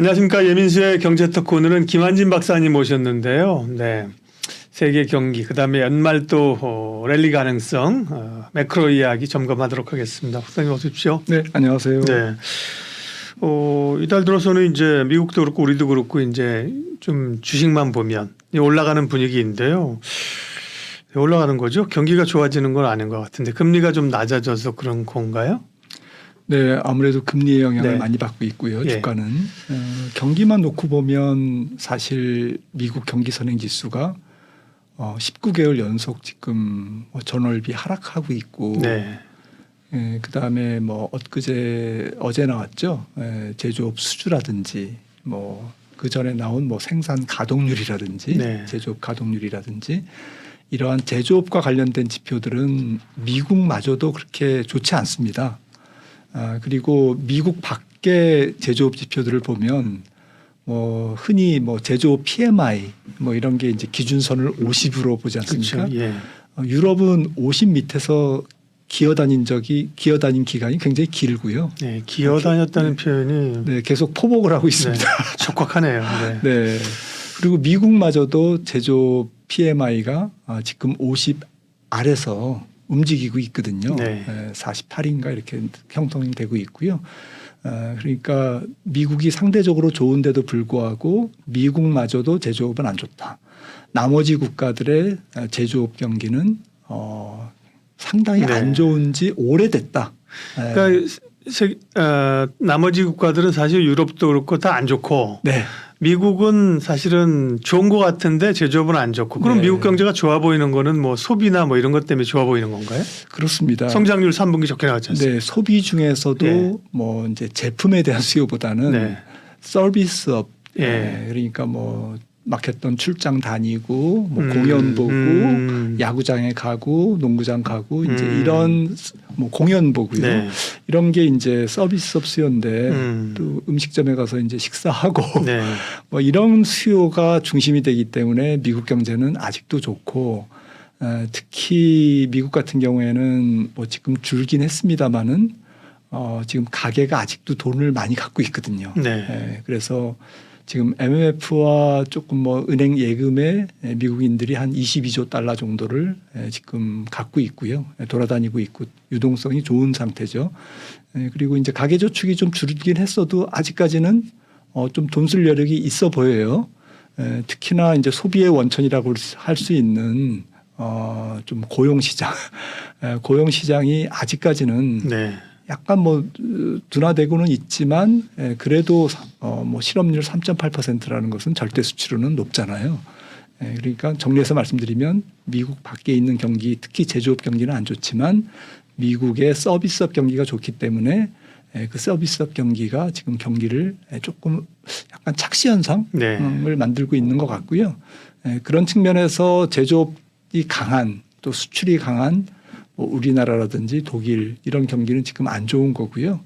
안녕하십니까 예민수의 경제 토크 오늘은 김한진 박사님 모셨는데요. 네. 세계 경기 그 다음에 연말 또 어, 랠리 가능성 어, 매크로 이야기 점검하도록 하겠습니다. 박사님 어서 오십시오. 네, 안녕하세요. 네. 어, 이달 들어서는 이제 미국도 그렇고 우리도 그렇고 이제 좀 주식만 보면 올라가는 분위기인데요. 올라가는 거죠. 경기가 좋아지는 건 아닌 것 같은데 금리가 좀 낮아져서 그런 건가요? 네, 아무래도 금리의 영향을 네. 많이 받고 있고요. 예. 주가는 어, 경기만 놓고 보면 사실 미국 경기 선행 지수가 어, 19개월 연속 지금 뭐 전월비 하락하고 있고, 네. 예, 그 다음에 뭐 엊그제 어제 나왔죠. 예, 제조업 수주라든지 뭐 그 전에 나온 뭐 생산 가동률이라든지 네. 제조업 가동률이라든지 이러한 제조업과 관련된 지표들은 미국마저도 그렇게 좋지 않습니다. 아, 그리고 미국 밖의 제조업 지표들을 보면 뭐 흔히 뭐 제조업 PMI 뭐 이런 게 이제 기준선을 50으로 보지 않습니까? 그렇죠. 예. 어, 유럽은 50 밑에서 기어 다닌 적이 기어 다닌 기간이 굉장히 길고요. 네. 기어 다녔다는 표현이 네, 계속 포복을 하고 있습니다. 네, 촉박하네요. 네. 네. 그리고 미국마저도 제조 PMI가 아, 지금 50 아래서 움직이고 있거든요. 네. 48인가 이렇게 형성이 되고 있고요. 아, 그러니까 미국이 상대적으로 좋은데도 불구하고 미국마저도 제조업은 안 좋다. 나머지 국가들의 아, 제조업 경기는 어, 상당히 네. 안 좋은지 오래됐다. 네. 그러니까 세, 어, 나머지 국가들은 사실 유럽도 그렇고 다 안 좋고 네. 미국은 사실은 좋은 것 같은데 제조업은 안 좋고 그럼 네. 미국 경제가 좋아 보이는 거는 뭐 소비나 뭐 이런 것 때문에 좋아 보이는 건가요? 그렇습니다. 성장률 3분기 적게 나왔지 않습니까? 네, 소비 중에서도 예. 뭐 이제 제품에 대한 수요보다는 네. 서비스업 예. 예, 그러니까 뭐 막혔던 출장 다니고 뭐 음, 공연 보고 음. 야구장에 가고 농구장 가고 이제 음. 이런 뭐 공연 보고요. 네. 이런 게 이제 서비스업 수요인데 음. 또 음식점에 가서 이제 식사하고 네. 뭐 이런 수요가 중심이 되기 때문에 미국 경제는 아직도 좋고 어, 특히 미국 같은 경우에는 뭐 지금 줄긴 했습니다마는 어, 지금 가게가 아직도 돈을 많이 갖고 있거든요. 네. 예, 그래서 지금 MMF와 조금 뭐 은행 예금에 예, 미국인들이 한 22조 달러 정도를 예, 지금 갖고 있고요. 예, 돌아다니고 있고 유동성이 좋은 상태죠. 예, 그리고 이제 가계 저축이 좀 줄긴 했어도 아직까지는 어, 좀 돈 쓸 여력이 있어 보여요. 에, 특히나 이제 소비의 원천이라고 할 수 있는 어, 좀 고용 시장, 에, 고용 시장이 아직까지는 네. 약간 뭐 으, 둔화되고는 있지만 에, 그래도 사- 어, 뭐 실업률 3.8%라는 것은 절대 수치로는 높잖아요. 에, 그러니까 정리해서 말씀드리면 미국 밖에 있는 경기, 특히 제조업 경기는 안 좋지만 미국의 서비스업 경기가 좋기 때문에 에, 그 서비스업 경기가 지금 경기를 에, 조금 약간 착시 현상을 네. 만들고 있는 것 같고요. 에, 그런 측면에서 제조업이 강한 또 수출이 강한 뭐 우리나라라든지 독일 이런 경기는 지금 안 좋은 거고요.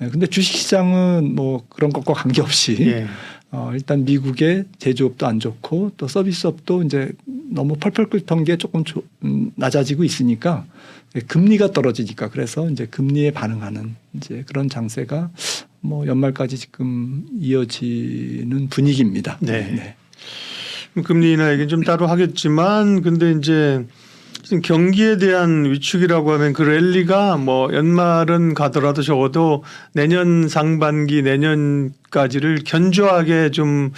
에, 근데 주식시장은 뭐 그런 것과 관계없이 예. 어, 일단 미국의 제조업도 안 좋고 또 서비스업도 이제 너무 펄펄 끓던 게 조금 조, 음, 낮아지고 있으니까 금리가 떨어지니까 그래서 이제 금리에 반응하는 이제 그런 장세가 뭐 연말까지 지금 이어지는 분위기입니다. 네. 금리 인하 얘기는 좀 따로 하겠지만 근데 이제 경기에 대한 위축이라고 하면 그 랠리가 뭐 연말은 가더라도 적어도 내년 상반기 내년까지를 견조하게 좀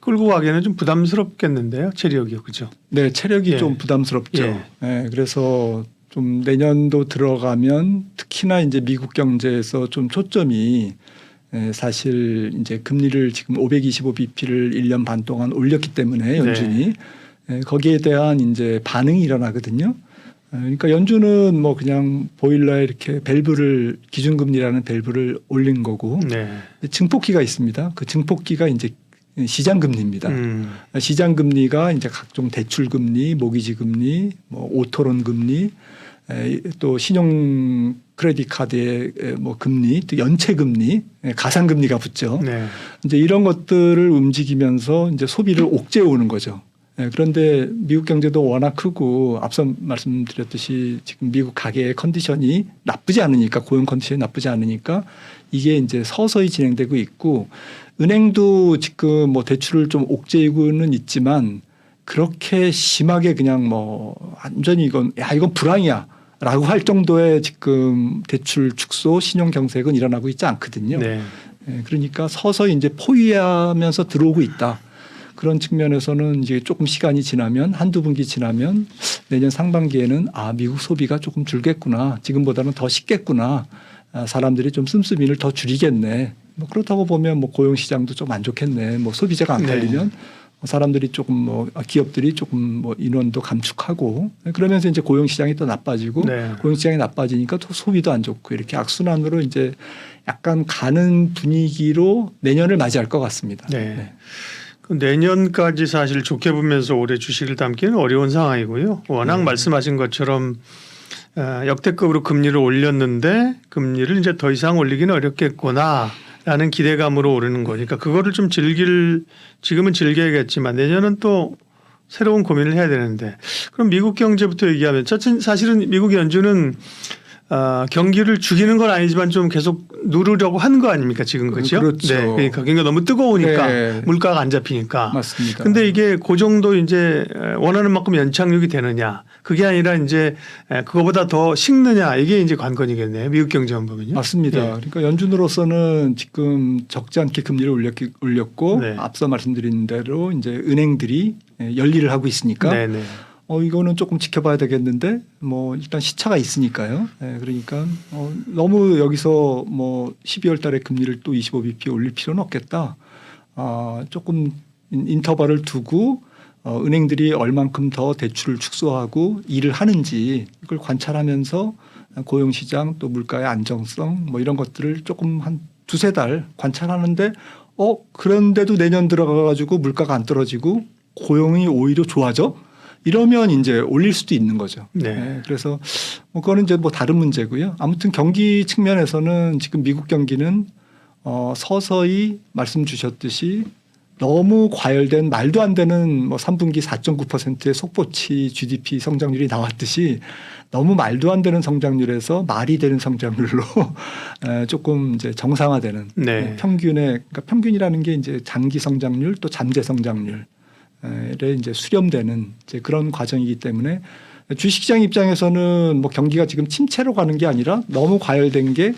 끌고 가기에는 좀 부담스럽겠는데요 체력이요 그죠? 네, 체력이 예. 좀 부담스럽죠. 예. 예, 그래서 좀 내년도 들어가면 특히나 이제 미국 경제에서 좀 초점이 예, 사실 이제 금리를 지금 525bp를 1년 반 동안 올렸기 때문에 연준이 예, 거기에 대한 이제 반응이 일어나거든요. 예, 그러니까 연준은 뭐 그냥 보일러에 이렇게 밸브를 기준금리라는 밸브를 올린 거고 네. 증폭기가 있습니다. 그 증폭기가 이제 시장 금리입니다. 음. 시장 금리가 이제 각종 대출 금리, 모기지 금리, 뭐 오토론 금리, 에, 또 신용 크레딧 카드의 에, 뭐 금리, 또 연체 금리, 에, 가상 금리가 붙죠. 네. 이제 이런 것들을 움직이면서 이제 소비를 옥죄어 오는 거죠. 예, 그런데 미국 경제도 워낙 크고 앞서 말씀드렸듯이 지금 미국 가계의 컨디션이 나쁘지 않으니까 고용 컨디션이 나쁘지 않으니까 이게 이제 서서히 진행되고 있고 은행도 지금 뭐 대출을 좀 옥죄이고는 있지만 그렇게 심하게 그냥 뭐 완전히 이건 야 이건 불황이야. 라고 할 정도의 지금 대출 축소, 신용 경색은 일어나고 있지 않거든요. 네. 예, 그러니까 서서히 이제 포위하면서 들어오고 있다. 그런 측면에서는 이제 조금 시간이 지나면 한두 분기 지나면 내년 상반기에는 아 미국 소비가 조금 줄겠구나 지금보다는 더 식겠구나 아, 사람들이 좀 씀씀이를 더 줄이겠네 뭐 그렇다고 보면 뭐 고용 시장도 좀 안 좋겠네 뭐 소비자가 안 네. 팔리면 사람들이 조금 뭐 아, 기업들이 조금 뭐 인원도 감축하고 그러면서 이제 고용 시장이 또 나빠지고 네. 고용 시장이 나빠지니까 또 소비도 안 좋고 이렇게 악순환으로 이제 약간 가는 분위기로 내년을 맞이할 것 같습니다. 네. 그 내년까지 사실 좋게 보면서 올해 주식을 담기는 어려운 상황이고요. 워낙 네. 말씀하신 것처럼 어, 역대급으로 금리를 올렸는데 금리를 이제 더 이상 올리기는 어렵겠구나라는 기대감으로 오르는 거니까 그거를 좀 즐길 지금은 즐겨야겠지만 내년은 또 새로운 고민을 해야 되는데 그럼 미국 경제부터 얘기하면 사실은 미국 연준은 어, 경기를 죽이는 건 아니지만 좀 계속 누르려고 한 거 아닙니까 지금 그렇죠? 그렇죠. 네, 그러니까 경기가 너무 뜨거우니까 네. 물가가 안 잡히니까. 맞습니다. 근데 이게 그 정도 이제 원하는 만큼 연착륙이 되느냐 그게 아니라 이제 그거보다 더 식느냐 이게 이제 관건이겠네요 미국 경제만 보면요. 맞습니다. 예. 그러니까 연준으로서는 지금 적지 않게 금리를 올렸기, 올렸고 네. 앞서 말씀드린 대로 이제 은행들이 예, 열일을 하고 있으니까 네 네. 어 이거는 조금 지켜봐야 되겠는데 뭐 일단 시차가 있으니까요. 예, 그러니까 어, 너무 여기서 뭐 12월 달에 금리를 또 25bp 올릴 필요는 없겠다. 아 조금 인- 인터벌을 두고 어, 은행들이 얼만큼 더 대출을 축소하고 일을 하는지 이걸 관찰하면서 고용 시장 또 물가의 안정성 뭐 이런 것들을 조금 한 두세 달 관찰하는데 어 그런데도 내년 들어가 가지고 물가가 안 떨어지고 고용이 오히려 좋아져 이러면 이제 올릴 수도 있는 거죠. 네. 그래서 뭐 그거는 이제 뭐 다른 문제고요. 아무튼 경기 측면에서는 지금 미국 경기는 어 서서히 말씀 주셨듯이 너무 과열된 말도 안 되는 뭐 3분기 4.9%의 속보치 GDP 성장률이 나왔듯이 너무 말도 안 되는 성장률에서 말이 되는 성장률로 에, 조금 이제 정상화되는 네. 예, 평균의 그러니까 평균이라는 게 이제 장기 성장률 또 잠재 성장률 에 이제 수렴되는 이제 그런 과정이기 때문에 주식시장 입장에서는 뭐 경기가 지금 침체로 가는 게 아니라 너무 과열된 게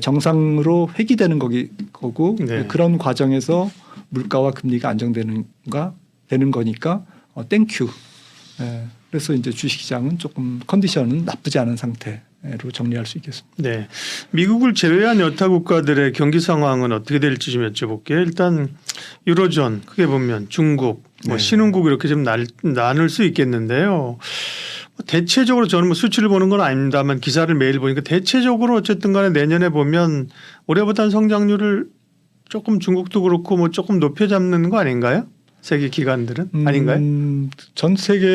정상으로 회귀되는 거기 거고 네. 그런 과정에서 물가와 금리가 안정되는가 되는 거니까 어, 땡큐. 예, 그래서 이제 주식시장은 조금 컨디션은 나쁘지 않은 상태로 정리할 수 있겠습니다. 네. 미국을 제외한 여타 국가들의 경기 상황은 어떻게 될지 좀 여쭤볼게요. 일단 유로존 크게 보면 중국, 뭐 네. 신흥국 이렇게 좀 날, 나눌 수 있겠는데요. 뭐 대체적으로 저는 뭐 수치를 보는 건 아닙니다만 기사를 매일 보니까 대체적으로 어쨌든 간에 내년에 보면 올해보다는 성장률을 조금 중국도 그렇고 뭐 조금 높여 잡는 거 아닌가요? 세계 기관들은 아닌가요? 음, 전 세계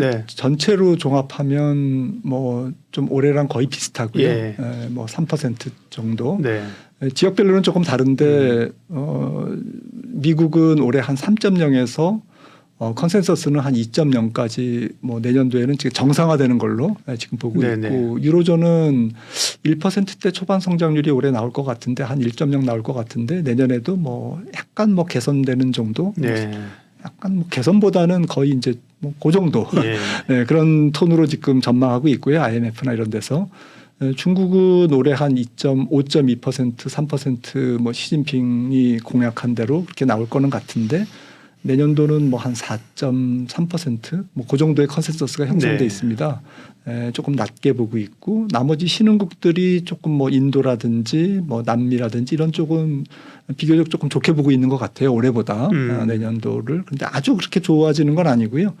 네. 전체로 종합하면 뭐 좀 올해랑 거의 비슷하고요. 예. 예, 뭐3% 정도. 네. 예, 지역별로는 조금 다른데 음. 어, 미국은 올해 한 3.0에서 어, 컨센서스는 한 2.0까지 뭐 내년도에는 지금 정상화되는 걸로 예, 지금 보고 네네. 있고 유로존은 1%대 초반 성장률이 올해 나올 것 같은데 한 1.0 나올 것 같은데 내년에도 뭐 약간 뭐 개선되는 정도 네. 약간 뭐 개선보다는 거의 이제 뭐 그 정도 예. 네, 그런 톤으로 지금 전망하고 있고요. IMF나 이런 데서 에, 중국은 올해 한 2.5.2% 3%뭐 시진핑이 공약한 대로 그렇게 나올 거는 같은데 내년도는 뭐 한 4.3%뭐 그 정도의 컨센서스가 형성돼 네. 있습니다. 에, 조금 낮게 보고 있고 나머지 신흥국들이 조금 뭐 인도라든지 뭐 남미라든지 이런 쪽은 비교적 조금 좋게 보고 있는 것 같아요 올해보다 음. 아, 내년도를 근데 아주 그렇게 좋아지는 건 아니고요.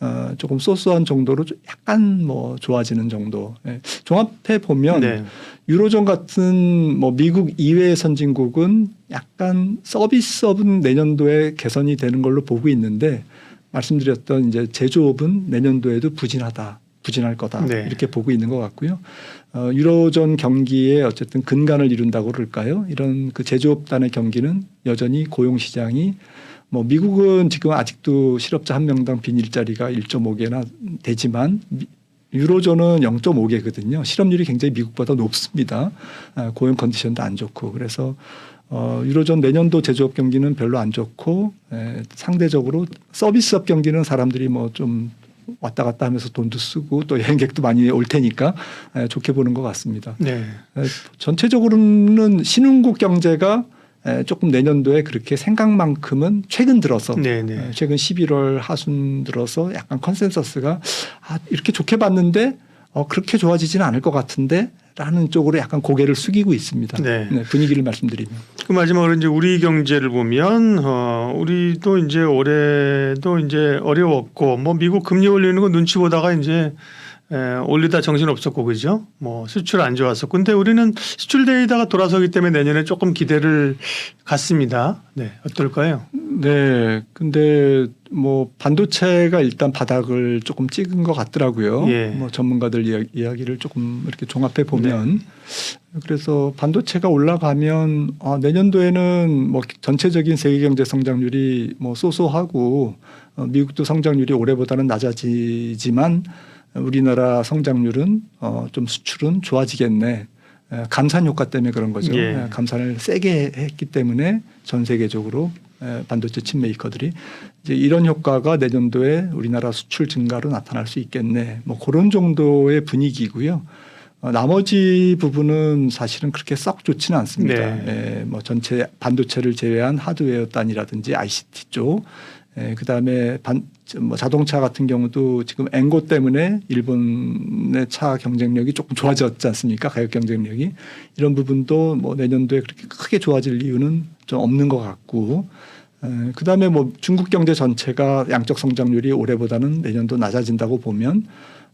어, 조금 소소한 정도로 좀 약간 뭐 좋아지는 정도. 예. 종합해 보면 네. 유로존 같은 뭐 미국 이외의 선진국은 약간 서비스업은 내년도에 개선이 되는 걸로 보고 있는데 말씀드렸던 이제 제조업은 내년도에도 부진하다. 부진할 거다. 네. 이렇게 보고 있는 것 같고요. 어, 유로존 경기에 어쨌든 근간을 이룬다고 그럴까요? 이런 그 제조업단의 경기는 여전히 고용 시장이 뭐 미국은 지금 아직도 실업자 한 명당 빈 일자리가 1.5개나 되지만 미- 유로존은 0.5개거든요. 실업률이 굉장히 미국보다 높습니다. 아, 고용 컨디션도 안 좋고 그래서 어, 유로존 내년도 제조업 경기는 별로 안 좋고 에, 상대적으로 서비스업 경기는 사람들이 뭐 좀 왔다 갔다 하면서 돈도 쓰고 또 여행객도 많이 올 테니까 에, 좋게 보는 것 같습니다. 네. 에, 전체적으로는 신흥국 경제가 에, 조금 내년도에 그렇게 생각만큼은 최근 들어서 네, 네. 에, 최근 11월 하순 들어서 약간 컨센서스가 아, 이렇게 좋게 봤는데 어, 그렇게 좋아지지는 않을 것 같은데 라는 쪽으로 약간 고개를 숙이고 있습니다. 네. 분위기를 말씀드리면. 그 마지막으로 이제 우리 경제를 보면 어 우리도 이제 올해도 이제 어려웠고 뭐 미국 금리 올리는 거 눈치 보다가 이제 에, 올리다 정신 없었고 그죠? 뭐 수출 안 좋았었고 근데 우리는 수출 데이터가 돌아서기 때문에 내년에 조금 기대를 갖습니다. 네, 어떨까요? 네. 근데 뭐 반도체가 일단 바닥을 조금 찍은 것 같더라고요. 예. 뭐 전문가들 이야- 이야기를 조금 이렇게 종합해 보면 그래서 반도체가 올라가면 아, 내년도에는 뭐 전체적인 세계 경제 성장률이 뭐 소소하고 어, 미국도 성장률이 올해보다는 낮아지지만 우리나라 성장률은 어, 좀 수출은 좋아지겠네. 에, 감산 효과 때문에 그런 거죠. 예. 에, 감산을 세게 했기 때문에 전 세계적으로 에, 반도체 칩 메이커들이 이제 이런 효과가 내년도에 우리나라 수출 증가로 나타날 수 있겠네. 뭐 그런 정도의 분위기고요. 어, 나머지 부분은 사실은 그렇게 썩 좋지는 않습니다. 네. 에, 뭐 전체 반도체를 제외한 하드웨어 단이라든지 ICT 쪽, 에, 그다음에 반, 뭐 자동차 같은 경우도 지금 앵고 때문에 일본의 차 경쟁력이 조금 좋아졌지 않습니까? 가격 경쟁력이 이런 부분도 뭐 내년도에 그렇게 크게 좋아질 이유는 좀 없는 것 같고, 에, 그다음에 뭐 중국 경제 전체가 양적 성장률이 올해보다는 내년도 낮아진다고 보면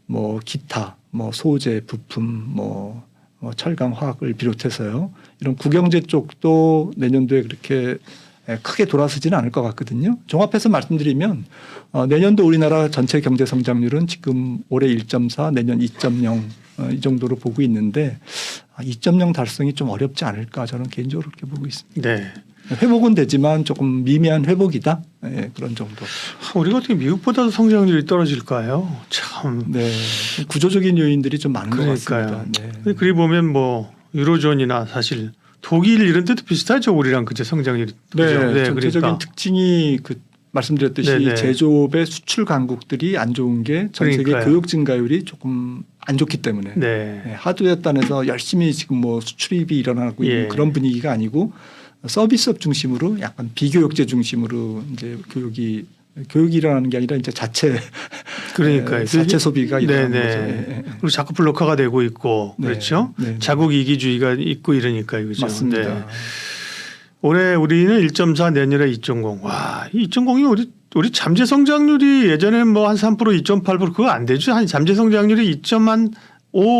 뭐 기타, 뭐 소재, 부품, 뭐, 뭐 철강, 화학을 비롯해서요 이런 국영제 쪽도 내년도에 그렇게 에, 크게 돌아서지는 않을 것 같거든요. 종합해서 말씀드리면 어, 내년도 우리나라 전체 경제 성장률은 지금 올해 1.4, 내년 2.0 어, 이 정도로 보고 있는데 아, 2.0 달성이 좀 어렵지 않을까 저는 개인적으로 그렇게 보고 있습니다. 네. 회복은 되지만 조금 미미한 회복이다 예, 그런 정도. 아, 우리가 어떻게 미국보다도 성장률이 떨어질까요? 참. 네, 좀 구조적인 요인들이 좀 많은 것 그러니까요. 같습니다. 네. 그리 보면 뭐 유로존이나 사실 독일 이런 데도 비슷하죠 우리랑 그제 성장률이 네, 그죠? 전체적인 그러니까. 특징이 그 말씀드렸듯이 네네. 제조업의 수출 강국들이 안 좋은 게 전 세계 그러니까요. 교육 증가율이 조금 안 좋기 때문에 네. 네, 하드웨어 단에서 열심히 지금 뭐 수출입이 일어나고 있는 예. 그런 분위기가 아니고 서비스업 중심으로 약간 비교육제 중심으로 이제 교육이 교육이 일어나는 게 아니라 이제 자체 그러니까요. 에, 자체 소비가 일어나는 네네. 거죠. 예, 예. 그리고 자꾸 블록화가 되고 있고 네. 그렇죠. 네. 자국 이기주의가 있고 이러니까요. 그죠. 맞습니다. 네. 올해 우리는 1.4 내년에 2.0. 와, 이 2.0이 우리 우리 잠재 성장률이 예전에 뭐 한 3% 2.8% 그거 안 되죠. 한 잠재 성장률이 2.5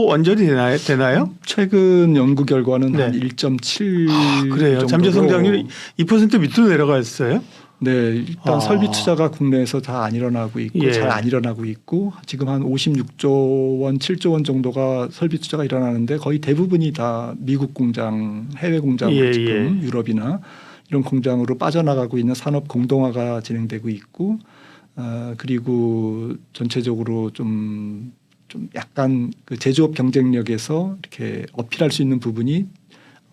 원전이 되나요? 되나요? 최근 연구 결과는 네. 한1.7 아, 그래요. 잠재 성장률이 2% 밑으로 내려갔어요. 네, 일단 아. 설비 투자가 국내에서 다 안 일어나고 있고 예. 잘 안 일어나고 있고 지금 한 56조 원, 7조 원 정도가 설비 투자가 일어나는데 거의 대부분이 다 미국 공장, 해외 공장으로 예, 지금 예. 유럽이나 이런 공장으로 빠져나가고 있는 산업 공동화가 진행되고 있고 어, 그리고 전체적으로 좀좀 약간 그 제조업 경쟁력에서 이렇게 어필할 수 있는 부분이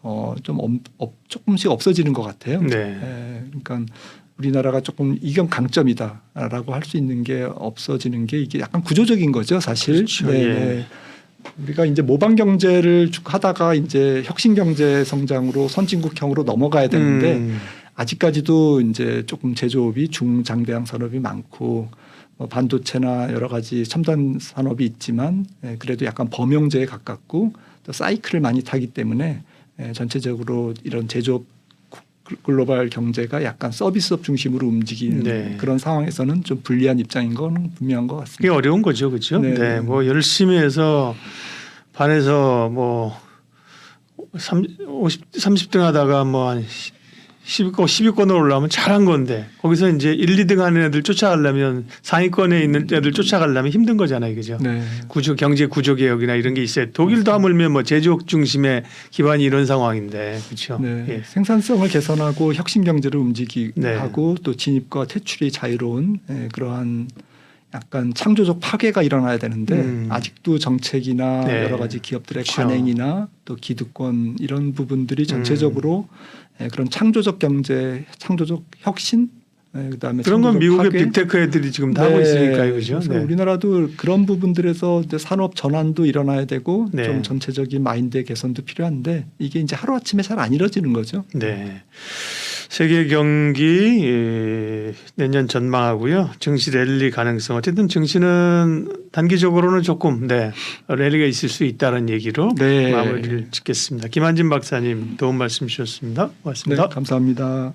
어좀 업, 조금씩 없어지는 것 같아요. 네. 예, 그러니까 우리나라가 조금 이건 강점이다라고 할 수 있는 게 없어지는 게 이게 약간 구조적인 거죠, 사실. 그렇죠. 네, 예. 네. 우리가 이제 모방 경제를 쭉 하다가 이제 혁신 경제 성장으로 선진국형으로 넘어가야 되는데 음, 아직까지도 이제 조금 제조업이 중장대형 산업이 많고 뭐 반도체나 여러 가지 첨단 산업이 있지만 예, 그래도 약간 범용제에 가깝고 또 사이클을 많이 타기 때문에 예, 전체적으로 이런 제조업 구- 글로벌 경제가 약간 서비스업 중심으로 움직이는 네. 그런 상황에서는 좀 불리한 입장인 건 분명한 것 그게 같습니다. 어려운 거죠, 그렇죠? 네. 네. 뭐 열심히 해서 반에서 뭐 30, 50, 30등 하다가 뭐 한 10위권, 10위권으로 올라오면 잘한 건데 거기서 이제 1, 2등 하는 애들 쫓아가려면 상위권에 있는 애들 쫓아가려면 힘든 거잖아요. 그죠? 네. 구조 경제 구조 개혁이나 이런 게 있어요. 독일도 하물며 뭐 제조업 중심의 기반이 이런 상황인데 그렇죠. 네. 예. 생산성을 개선하고 혁신 경제를 움직이고 네. 또 진입과 퇴출이 자유로운 예, 그러한 약간 창조적 파괴가 일어나야 되는데 음. 아직도 정책이나 네. 여러 가지 기업들의 그렇죠. 관행이나 또 기득권 이런 부분들이 전체적으로 음. 예, 그런 창조적 경제, 창조적 혁신 예, 그다음에 그런 건 미국의 파괴. 빅테크 애들이 지금 다 하고 네. 있으니까요. 그죠? 네. 우리나라도 그런 부분들에서 이제 산업 전환도 일어나야 되고 네. 좀 전체적인 마인드 개선도 필요한데 이게 이제 하루 아침에 잘 안 이루어지는 거죠. 네. 세계 경기 예, 내년 전망하고요. 증시 랠리 가능성. 어쨌든 증시는 단기적으로는 조금 네 랠리가 있을 수 있다는 얘기로 네. 마무리를 짓겠습니다. 김한진 박사님 도움 말씀 주셨습니다. 네, 고맙습니다. 감사합니다.